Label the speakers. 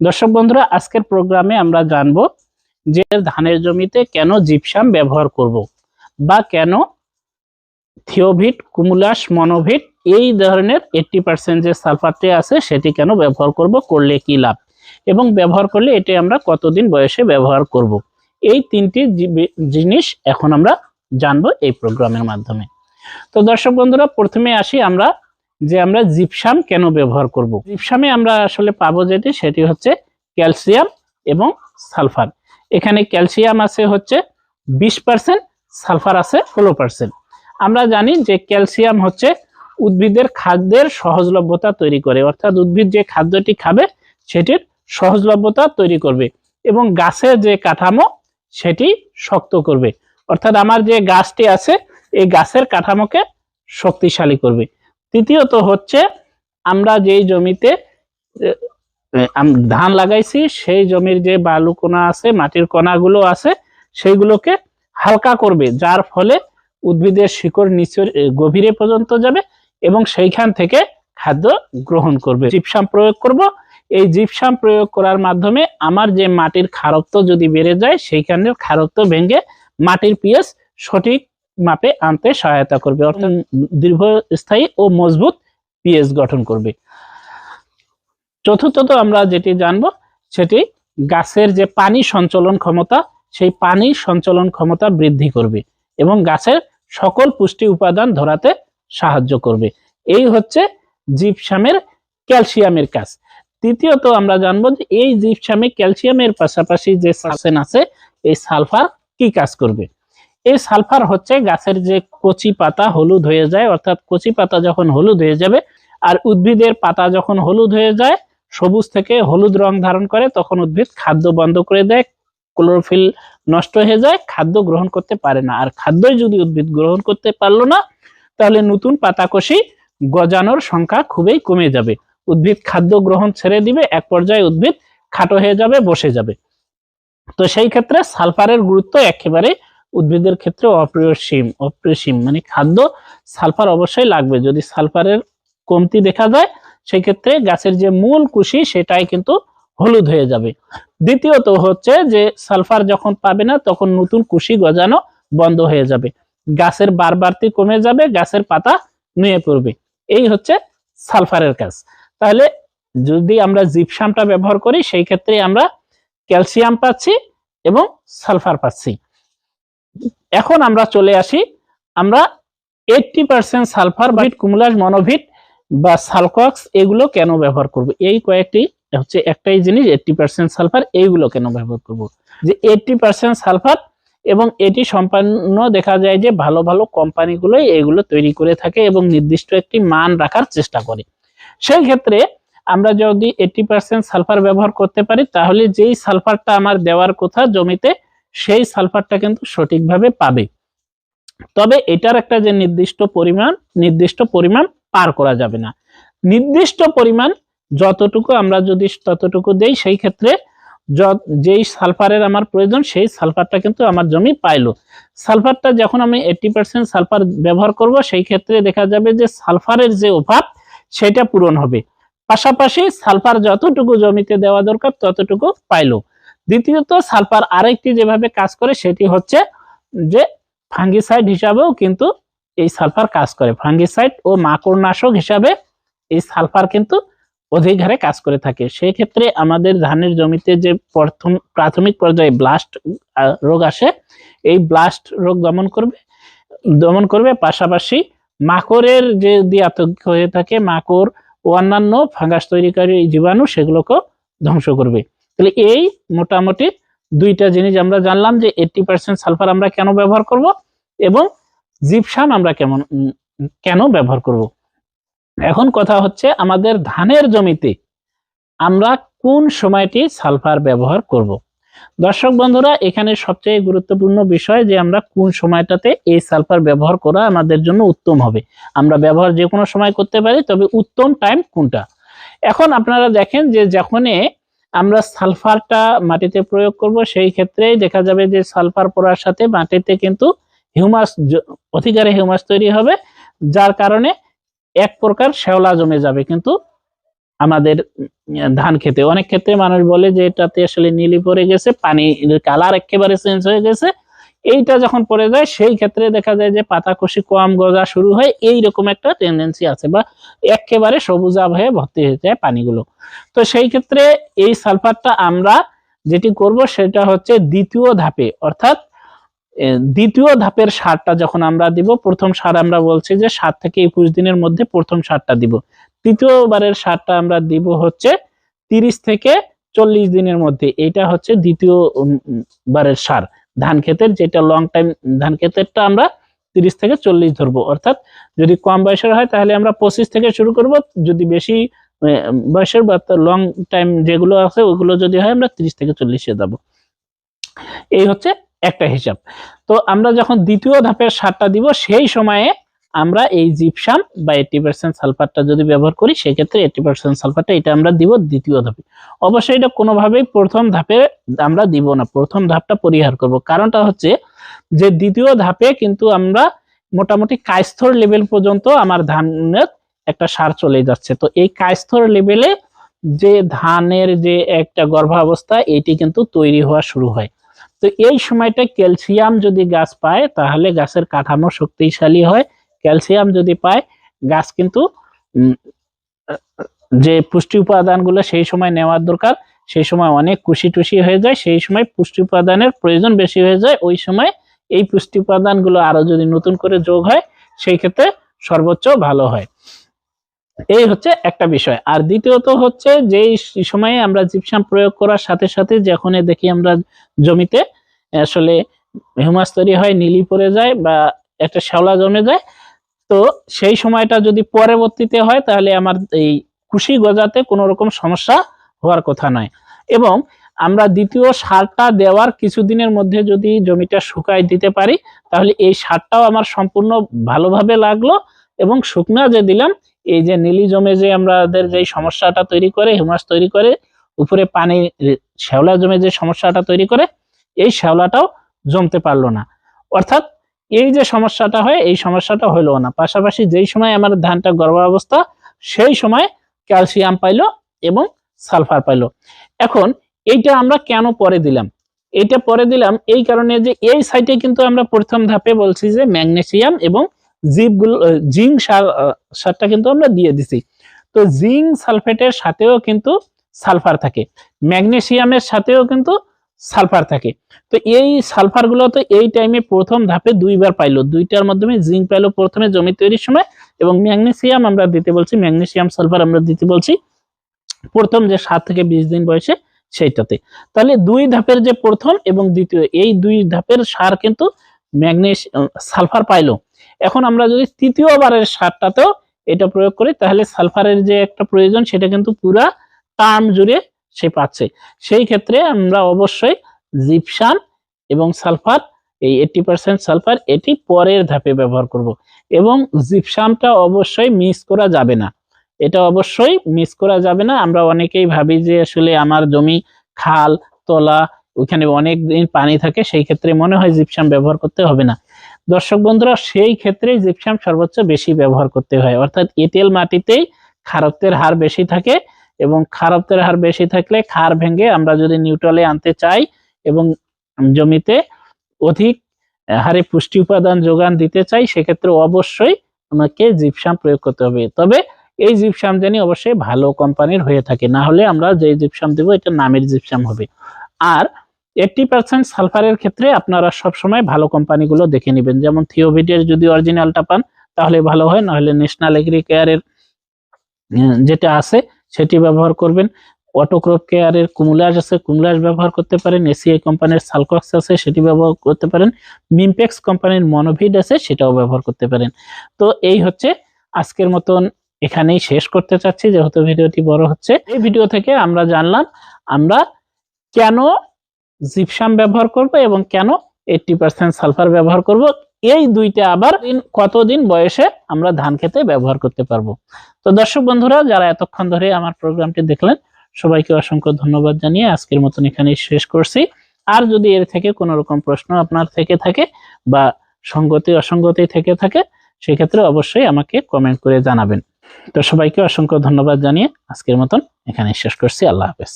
Speaker 1: দর্শক বন্ধুরা, আজকের প্রোগ্রামে আমরা জানব যে ধানের জমিতে কেন জিপসাম ব্যবহার করব বা কেন থিওভিট, কুমুলাস, মনোভিট এই ধরনের এইটটি পার্সেন্ট যে সালফারটি আছে সেটি কেন ব্যবহার করব, করলে কি লাভ এবং ব্যবহার করলে এটি আমরা কতদিন বয়সে ব্যবহার করব? এই তিনটি জিনিস এখন আমরা জানব এই প্রোগ্রামের মাধ্যমে। তো দর্শক বন্ধুরা, প্রথমে আসি আমরা যে আমরা জিপসাম কেন ব্যবহার করব? জিপসামে আমরা আসলে পাবো যেটি, সেটি হচ্ছে ক্যালসিয়াম এবং সালফার। এখানে ক্যালসিয়াম আছে হচ্ছে বিশ পার্সেন্ট, সালফার আছে ষোলো পার্সেন্ট। আমরা জানি যে ক্যালসিয়াম হচ্ছে উদ্ভিদের খাদ্যের সহজলভ্যতা তৈরি করে, অর্থাৎ উদ্ভিদ যে খাদ্যটি খাবে, সেটির সহজলভ্যতা তৈরি করবে এবং গাছের যে কাঠামো, সেটি শক্ত করবে। অর্থাৎ আমার যে গাছটি আছে, এই গাছের কাঠামোকে শক্তিশালী করবে। তৃতীয়ত হচ্ছে আমরা যেই জমিতে ধান লাগাইছি, সেই জমির যে বালু কণা আছে, মাটির কণাগুলো আছে, সেইগুলোকে হালকা করবে, যার ফলে উদ্ভিদের শিকড় নিচের গভীরে পর্যন্ত যাবে এবং সেইখান থেকে খাদ্য গ্রহণ করবে। জিপসাম প্রয়োগ করব। এই জিপসাম প্রয়োগ করার মাধ্যমে আমার যে মাটির খারত্ব যদি বেড়ে যায়, সেইখানের খারত্ব ভেঙে মাটির পিএস সঠিক মাপে আনতে সহায়তা করবে, অর্থাৎ দীর্ঘস্থায়ী ও মজবুত পিএস গঠন করবে। চতুর্থত আমরা যেটি জানব, সেটি গাছের যে পানি সঞ্চালন ক্ষমতা, সেই পানি সঞ্চালন ক্ষমতা বৃদ্ধি করবে এবং গাছের সকল পুষ্টি উপাদান ধরাতে সাহায্য করবে। এই হচ্ছে জিপসামের ক্যালসিয়ামের কাজ। তৃতীয়ত আমরা জানব যে এই জিপসামে ক্যালসিয়ামের পাশাপাশি যে সালফেন আছে, এই সালফার কি কাজ করবে? এই সালফার হচ্ছে গাছের যে কচি পাতা হলুদ হয়ে যায়, অর্থাৎ কচি পাতা যখন হলুদ হয়ে যাবে আর উদ্ভিদের পাতা যখন হলুদ হয়ে যায়, সবুজ থেকে হলুদ রং ধারণ করে, তখন উদ্ভিদ খাদ্য বন্ধ করে দেয়, ক্লোরোফিল নষ্ট হয়ে যায়, খাদ্য গ্রহণ করতে পারে না। আর খাদ্যই যদি উদ্ভিদ গ্রহণ করতে পারল না, তাহলে নতুন পাতাকষি গজানোর সংখ্যা খুবই কমে যাবে। উদ্ভিদ খাদ্য গ্রহণ ছেড়ে দিবে, এক পর্যায়ে উদ্ভিদ খাটো হয়ে যাবে, বসে যাবে। তো সেই ক্ষেত্রে সালফারের গুরুত্ব একেবারে উদ্ভিদের ক্ষেত্রে অপ্রিয়সীম অপরিসীম মানে খাদ্য সালফার অবশ্যই লাগবে। যদি সালফারের কমতি দেখা যায় সেই ক্ষেত্রে গাছের যে মূল কুশি, সেটাই কিন্তু হলুদ হয়ে যাবে। দ্বিতীয়ত হচ্ছে যে, সালফার যখন পাবে না, তখন নতুন কুশি গজানো বন্ধ হয়ে যাবে। গাছের বারবারতি কমে যাবে, গাছের পাতা নুয়ে পড়বে। এই হচ্ছে সালফারের কাজ। তাহলে যদি আমরা জিপসামটা ব্যবহার করি, সেই ক্ষেত্রে আমরা ক্যালসিয়াম পাচ্ছি এবং সালফার পাচ্ছি। এখন আমরা চলে আসি, আমরা এইটটি পার্সেন্ট সালফার ভিট কুমুলাস মনোভিট বা সালকক্স এগুলো কেন ব্যবহার করব? এই কয়েকটি হচ্ছে একটাই জিনিস এইটটি পার্সেন্ট সালফার এইগুলো কেন ব্যবহার করব? যে এইটটি পার্সেন্ট সালফার এবং এটি সম্পন্ন দেখা যায় যে ভালো ভালো কোম্পানিগুলোই এগুলো তৈরি করে থাকে এবং নির্দিষ্ট একটি মান রাখার চেষ্টা করে। সেই ক্ষেত্রে আমরা যদি এইটটি পার্সেন্ট সালফার ব্যবহার করতে পারি, তাহলে যেই সালফারটা আমার দেওয়ার কথা জমিতে সেই সালফারটা কিন্তু সঠিকভাবে পাবে। তবে এটার একটা যে নির্দিষ্ট পরিমাণ নির্দিষ্ট পরিমাণ পার করা যাবে না। নির্দিষ্ট পরিমাণ যতটুকু আমরা যদি ততটুকু দেই, সেই ক্ষেত্রে যেই সালফারের আমার প্রয়োজন, সেই সালফারটা কিন্তু আমার জমি পাইলো। সালফারটা যখন আমি এইটটি পার্সেন্ট সালফার ব্যবহার করব, সেই ক্ষেত্রে দেখা যাবে যে সালফারের যে অভাব, সেটা পূরণ হবে। পাশাপাশি সালফার যতটুকু জমিতে দেওয়া দরকার, ততটুকু পাইলো। দ্বিতীয়ত, সালফার আরেকটি যেভাবে কাজ করে, সেটি হচ্ছে যে ফাঙ্গিসাইড হিসাবেও কিন্তু এই সালফার কাজ করে। ফাঙ্গিসাইড ও মাকড়নাশক হিসাবে এই সালফার কিন্তু অধিক হারে কাজ করে থাকে। সেই ক্ষেত্রে আমাদের ধানের জমিতে যে প্রথম, প্রাথমিক পর্যায়ে ব্লাস্ট রোগ আসে, এই ব্লাস্ট রোগ দমন করবে দমন করবে। পাশাপাশি মাকড়ের যে যদি আতঙ্ক হয়ে থাকে, মাকড় ও অন্যান্য ফাঙ্গাস তৈরিকারী জীবাণু, সেগুলোকেও ধ্বংস করবে। তাহলে এই মোটামুটি দুইটা জিনিস আমরা জানলাম যে এইটটি পার্সেন্ট সালফার আমরা কেন ব্যবহার করব এবং জিপসাম আমরা কেমন কেন ব্যবহার করব। এখন কথা হচ্ছে আমাদের ধানের জমিতে আমরা কোন সময়টি সালফার ব্যবহার করব। দর্শক বন্ধুরা, এখানে সবচেয়ে গুরুত্বপূর্ণ বিষয় যে আমরা কোন সময়টাতে এই সালফার ব্যবহার করা আমাদের জন্য উত্তম হবে। আমরা ব্যবহার যে কোনো সময় করতে পারি, তবে উত্তম টাইম কোনটা? এখন আপনারা দেখেন যে যখনই আমরা সালফারটা মাটিতে প্রয়োগ করব, সেই ক্ষেত্রেই দেখা যাবে যে সালফার পড়ার সাথে মাটিতে কিন্তু হিউমাস অধিকারে হিউমাস তৈরি হবে, যার কারণে এক প্রকার শ্যাওলা জমে যাবে কিন্তু আমাদের ধান খেতে। অনেক ক্ষেত্রে মানুষ বলে যে এটাতে আসলে নীলি পড়ে গেছে পানি কালার একেবারে চেঞ্জ হয়ে গেছে এইটা যখন পড়ে যায়, সেই ক্ষেত্রে দেখা যায় যে পাতাকষি কম গজা শুরু হয়, এইরকম একটা টেন্ডেন্সি আছে বা একেবারে সবুজাভ হয়ে ভর্তি হয়ে যায় পানিগুলো। তো সেই ক্ষেত্রে এই সালফারটা আমরা যেটি করব সেটা হচ্ছে দ্বিতীয় ধাপে, অর্থাৎ দ্বিতীয় ধাপের সারটা যখন আমরা দিব, প্রথম সার আমরা বলছি যে সাত থেকে একুশ দিনের মধ্যে প্রথম সারটা দিব। তৃতীয়বারের সারটা আমরা দিব হচ্ছে তিরিশ থেকে চল্লিশ দিনের মধ্যে এটা হচ্ছে দ্বিতীয় বারের সার। ধান ক্ষেতের, যেটা লং টাইম ধান ক্ষেতেরটা আমরা তিরিশ থেকে চল্লিশ ধরবো। অর্থাৎ যদি কম বয়সের হয়, তাহলে আমরা পঁচিশ থেকে শুরু করব। যদি বেশি বয়সের বা লং টাইম যেগুলো আছে, ওগুলো যদি হয়, আমরা তিরিশ থেকে চল্লিশে যাব। এই হচ্ছে একটা হিসাব। তো আমরা যখন দ্বিতীয় ধাপের সারটা দিব, সেই সময়ে আমরা এই জিপসাম বা এইটি পার্সেন্ট সালফারটা যদি ব্যবহার করি, সেক্ষেত্রে এইটি পার্সেন্ট সালফারটা এটা আমরা দিব দ্বিতীয় ধাপে। অবশ্যই এটা কোনোভাবেই প্রথম ধাপে আমরা দিব না, প্রথম ধাপটা পরিহার করব। কারণটা হচ্ছে যে দ্বিতীয় ধাপে কিন্তু আমরা মোটামুটি কায়স্থর লেভেল পর্যন্ত আমার ধানের একটা সার চলে যাচ্ছে। তো এই কায়স্থর লেভেলে যে ধানের যে একটা গর্ভাবস্থা, এটি কিন্তু তৈরি হওয়া শুরু হয়। তো এই সময়টা ক্যালসিয়াম যদি গাছ পায়, তাহলে গাছের কাঠামো শক্তিশালী হয় ক্যালসিয়াম যদি পায়, গাছ কিন্তু যে পুষ্টি উপাদানগুলো সেই সময় নেওয়ার দরকার, সেই সময় অনেক কুশি টুসি হয়ে যায়, সেই সময় পুষ্টি উপাদানের প্রয়োজন বেশি হয়ে যায়, ওই সময় এই পুষ্টি উপাদানগুলো আরও যদি নতুন করে যোগ হয়, সেই ক্ষেত্রে সর্বোচ্চ ভালো হয়। এই হচ্ছে একটা বিষয়। আর দ্বিতীয়ত হচ্ছে যে সময়ে আমরা জিপসাম প্রয়োগ করার সাথে সাথে যখন দেখি আমরা জমিতে, আসলে হিউমাস তৈরি হয়, নীলি পড়ে যায় বা একটা শ্যাওলা জমে যায় তো সেই সময়টা যদি পরবর্তীতে হয়, তাহলে আমার এই কুশি গজাতে কোনো রকম সমস্যা হওয়ার কথা নয়। এবং আমরা দ্বিতীয় সারটা দেওয়ার কিছুদিনের মধ্যে যদি জমিটা শুকায় দিতে পারি, তাহলে এই সারটাও আমার সম্পূর্ণ ভালোভাবে লাগল এবং শুকনা যে দিলাম, এই যে নীলি জমে যে আমাদের যে সমস্যাটা তৈরি করে, হিউমাস তৈরি করে, উপরে পানি, শ্যাওলা জমে যে সমস্যাটা তৈরি করে, এই শ্যাওলাটাও জমতে পারল না। অর্থাৎ এই যে সমস্যাটা হয়, এই সমস্যাটা হইল না। পাশাপাশি যেই সময় আমার ধানটা গর্ভাবস্থা, সেই সময় ক্যালসিয়াম পাইলো এবং সালফার পাইলো। এখন এইটা আমরা কেন পরে দিলাম? এটা পরে দিলাম এই কারণে যে এই সাইটে কিন্তু আমরা প্রথম ধাপে বলছি যে ম্যাগনেসিয়াম এবং জিপগুলো জিঙ্ক সার সারটা কিন্তু আমরা দিয়ে দিছি। তো জিঙ্ক সালফেটের সাথেও কিন্তু সালফার থাকে। ম্যাগনেসিয়ামের সাথেও কিন্তু সালফার থাকে। তো এই সালফারগুলো তো এই টাইমে প্রথম ধাপে দুইবার পাইলো। দুইটার মাধ্যমে জিঙ্ক পাইলো প্রথমে জমি তৈরির সময় এবং ম্যাগনেসিয়াম আমরা দিতে বলছি, ম্যাগনেসিয়াম সালফার আমরা দিতে বলছি প্রথম যে সাত থেকে বিশ দিন বয়সে সেইটাতে। তাহলে দুই ধাপের যে প্রথম এবং দ্বিতীয়, এই দুই ধাপের সার কিন্তু ম্যাগনেস সালফার পাইলো। এখন আমরা যদি তৃতীয়বারের সারটাতেও এটা প্রয়োগ করি, তাহলে সালফারের যে একটা প্রয়োজন, সেটা কিন্তু পুরা টার্ম জুড়ে সে পাচ্ছে। সেই ক্ষেত্রে আমরা অবশ্যই জিপসাম এবং সালফার, এই এইটি পার্সেন্ট সালফার এটি পরের ধাপে ব্যবহার করব। এবং জিপসামটা অবশ্যই মিস করা যাবে না। এটা অবশ্যই মিস করা যাবে না। আমরা অনেকেই ভাবি যে আসলে আমার জমি খাল, তলা, ওখানে অনেক দিন পানি থাকে, সেই ক্ষেত্রে মনে হয় জিপসাম ব্যবহার করতে হবে না। দর্শক বন্ধুরা, সেই ক্ষেত্রে জিপসাম সর্বোচ্চ বেশি ব্যবহার করতে হয়। অর্থাৎ এঁটেল মাটিতেই খারত্বের হার বেশি থাকে। এবং খারত্বের হার বেশি থাকলে খার ভেঙে আমরা যদি নিউট্রালে আনতে চাই এবং জমিতে অধিক হারে পুষ্টি উপাদান যোগান দিতে চাই, সেক্ষেত্রে অবশ্যই আমাকে জিপসাম প্রয়োগ করতে হবে। তবে এই জিপসাম জানি অবশ্যই ভালো কোম্পানির হয়ে থাকে। না হলে আমরা যে জিপসাম দেবো এটা নামের জিপসাম হবে। আর এইটটি পার্সেন্ট সালফারের ক্ষেত্রে আপনারা সবসময় ভালো কোম্পানিগুলো দেখে নেবেন। যেমন থিওভিডের যদি অরিজিনালটা পান, তাহলে ভালো হয়। নাহলে ন্যাশনাল এগ্রি কেয়ারের যেটা আছে সেটি ব্যবহার করবেন। অটোক্রপ কেয়ারের কুমুলাস আছে কুমুলাস ব্যবহার করতে পারেন এসিআই কোম্পানির সালকক্স আছে, সেটি ব্যবহার করতে পারেন। মিমপেক্স কোম্পানির মনোভিড আছে, সেটাও ব্যবহার করতে পারেন। তো এই হচ্ছে আজকের মতন এখানেই শেষ করতে চাচ্ছি। যেহেতু ভিডিওটি বড় হচ্ছে, এই ভিডিও থেকে আমরা জানলাম আমরা কেন জিপসাম ব্যবহার করব এবং কেন এইটটি পার্সেন্ট সালফার ব্যবহার করব। এই দুইটা আবার কতদিন? বয়সে আমরা ধান খেতে ব্যবহার করতে পারব? তো দর্শক বন্ধুরা যারা এতক্ষণ ধরে আমার প্রোগ্রামটি দেখলেন সবাইকে অসংখ্য ধন্যবাদ জানিয়ে আজকের মতন এখানে শেষ করছি। আর যদি এর থেকে কোনো রকম প্রশ্ন আপনার থেকে থাকে বা সঙ্গতি অসঙ্গতি থেকে থাকে সেক্ষেত্রে অবশ্যই আমাকে কমেন্ট করে জানাবেন। তো সবাইকে অসংখ্য ধন্যবাদ জানিয়ে আজকের মতন এখানে শেষ করছি। আল্লাহ হাফেজ।